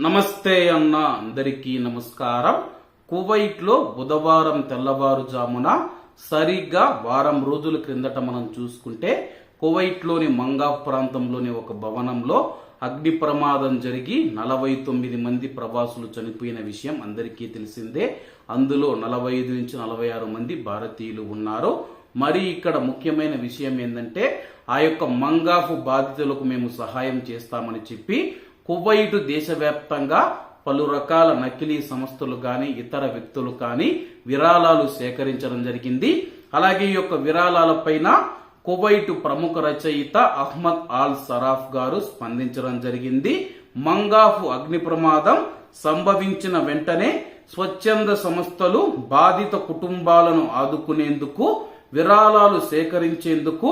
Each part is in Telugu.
నమస్తే అన్న అందరికీ నమస్కారం. కువైట్లో బుధవారం తెల్లవారుజామున సరిగ్గా వారం రోజుల క్రిందట మనం చూసుకుంటే కువైట్లోని మంగా ప్రాంతంలోని ఒక భవనంలో అగ్ని ప్రమాదం జరిగి నలభై తొమ్మిది మంది ప్రవాసులు చనిపోయిన విషయం అందరికీ తెలిసిందే. అందులో నలభై ఐదు నుంచి నలభై ఆరు మంది భారతీయులు ఉన్నారు. మరి ఇక్కడ ముఖ్యమైన విషయం ఏంటంటే ఆ యొక్క మంగాఫు బాధితులకు మేము సహాయం చేస్తామని చెప్పి కువైట్ దేశవ్యాప్తంగా పలు రకాల నకిలీ సంస్థలు కానీ ఇతర వ్యక్తులు కానీ విరాళాలు సేకరించడం జరిగింది. అలాగే ఈ యొక్క విరాళాలపైన కువైట్ ప్రముఖ రచయిత అహ్మద్ ఆల్ సరాఫ్ గారు స్పందించడం జరిగింది. మంగాఫు అగ్ని ప్రమాదం సంభవించిన వెంటనే స్వచ్ఛంద సంస్థలు బాధిత కుటుంబాలను ఆదుకునేందుకు విరాళాలు సేకరించేందుకు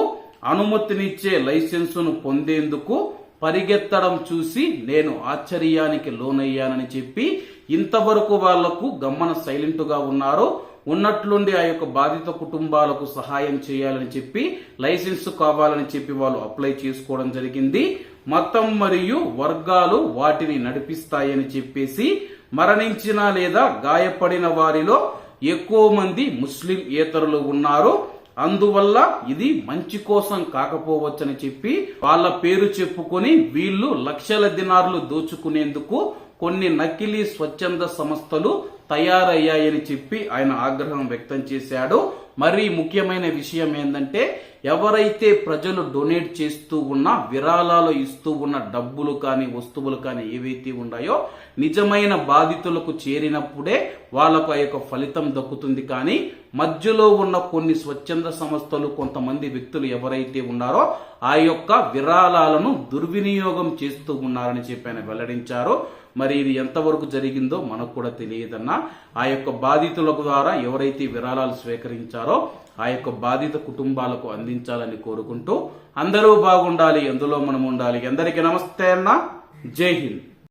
అనుమతినిచ్చే లైసెన్సును పొందేందుకు పరిగెత్తడం చూసి నేను ఆశ్చర్యానికి లోనయ్యానని చెప్పి ఇంతవరకు వాళ్ళకు గమ్మన సైలెంట్గా ఉన్నారో ఉన్నారు ఉన్నట్లుండి ఆ యొక్క బాధిత కుటుంబాలకు సహాయం చేయాలని చెప్పి లైసెన్స్ కావాలని చెప్పి వాళ్ళు అప్లై చేసుకోవడం జరిగింది. మతం మరియు వర్గాలు వాటిని నడిపిస్తాయని చెప్పేసి మరణించిన లేదా గాయపడిన వారిలో ఎక్కువ మంది ముస్లిం ఏతరులు ఉన్నారు. అందువల్ల ఇది మంచి కోసం కాకపోవచ్చని చెప్పి వాళ్ళ పేరు చెప్పుకొని వీళ్ళు లక్షల దినార్లు దోచుకునేందుకు కొన్ని నకిలీ స్వచ్ఛంద సంస్థలు తయారయ్యాయని చెప్పి ఆయన ఆగ్రహం వ్యక్తం చేశాడు. మరి ముఖ్యమైన విషయం ఏంటంటే ఎవరైతే ప్రజలు డొనేట్ చేస్తూ ఉన్న విరాళాలు ఇస్తూ ఉన్న డబ్బులు కానీ వస్తువులు కానీ ఏవైతే ఉన్నాయో నిజమైన బాధితులకు చేరినప్పుడే వాళ్ళకు ఆ యొక్క ఫలితం దక్కుతుంది. కానీ మధ్యలో ఉన్న కొన్ని స్వచ్ఛంద సంస్థలు కొంతమంది వ్యక్తులు ఎవరైతే ఉన్నారో ఆ యొక్క విరాళాలను దుర్వినియోగం చేస్తూ ఉన్నారని చెప్పి ఆయన వెల్లడించారు. మరి ఇది ఎంతవరకు జరిగిందో మనకు కూడా తెలియదన్నా ఆ యొక్క బాధితుల ద్వారా ఎవరైతే విరాళాలు స్వీకరించారో ఆ యొక్క బాధిత కుటుంబాలకు అందించాలని కోరుకుంటూ అందరూ బాగుండాలి ఎందులో మనం ఉండాలి ఎందరికీ నమస్తే అన్న. జై హింద్.